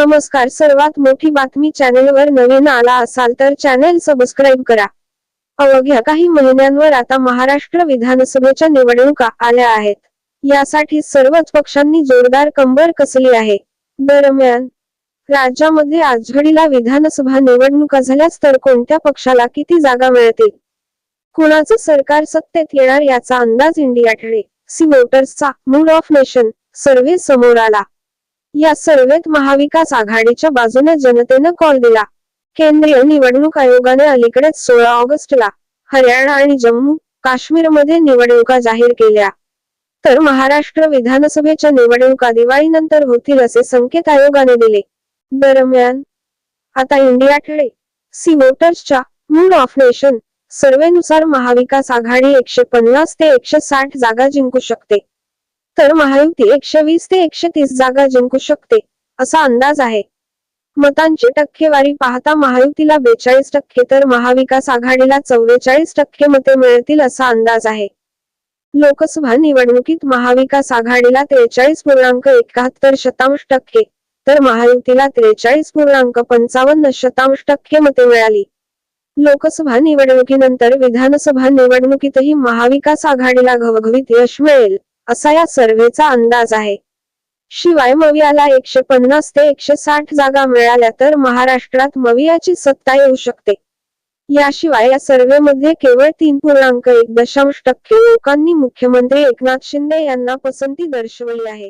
नमस्कार. सर्वात मोठी बातमी चॅनेलवर नवीन आला असाल तर चॅनेल सबस्क्राईब करा. अवघ्या काही महिन्यांवर आता महाराष्ट्र विधानसभेच्या निवडणुका आल्या आहेत. यासाठी सर्वच पक्षांनी जोरदार कंबर कसली आहे. दरम्यान राज्यामध्ये आजघडीला विधानसभा निवडणुका झाल्यास तर कोणत्या पक्षाला किती जागा मिळतील? कुणाचं सरकार सत्तेत येणार याचा अंदाज इंडिया टुडे सी वोटर्सचा मूड ऑफ नेशन सर्व्हे समोर आला. या सर्वेत महाविकास आघाडीच्या बाजूने जनतेनं कॉल दिला. केंद्रीय निवडणूक आयोगाने अलीकडेच सोळा ऑगस्टला हरियाणा आणि जम्मू काश्मीरमध्ये निवडणुका जाहीर केल्या. तर महाराष्ट्र विधानसभेच्या निवडणुका दिवाळीनंतर होतील असे संकेत आयोगाने दिले. दरम्यान आता इंडिया टुडे सी वोटर्सच्या मूड ऑफ नेशन सर्वेनुसार महाविकास आघाडी एकशे पन्नास ते एकशे साठ जागा जिंकू शकते. तर महायुती एकशे वीस ते एकशे तीस जागा जिंकू शकते असा अंदाज आहे. मतांची टक्केवारी पाहता महायुतीला बेचाळीस टक्के तर महाविकास आघाडीला चव्वेचाळीस टक्के मते मिळतील असा अंदाज आहे. लोकसभा निवडणुकीत महाविकास आघाडीला त्रेचाळीस पूर्णांक एकाहत्तर शतांश टक्के तर महायुतीला त्रेचाळीस पूर्णांक पंचावन्न शतांश टक्के मते मिळाली. लोकसभा निवडणुकीनंतर विधानसभा निवडणुकीतही महाविकास आघाडीला घवघवीत यश मिळेल. असा या सर्व्हेचा अंदाज आहे. शिवाय मवियाला एकशे पन्नास ते एकशे साठ जागा मिळाल्या तर महाराष्ट्रात मवियाची सत्ता येऊ शकते. याशिवाय या सर्व्हेमध्ये केवळ तीन पूर्णांक एक दशांश टक्के लोकांनी मुख्यमंत्री एकनाथ शिंदे यांना पसंती दर्शवली आहे.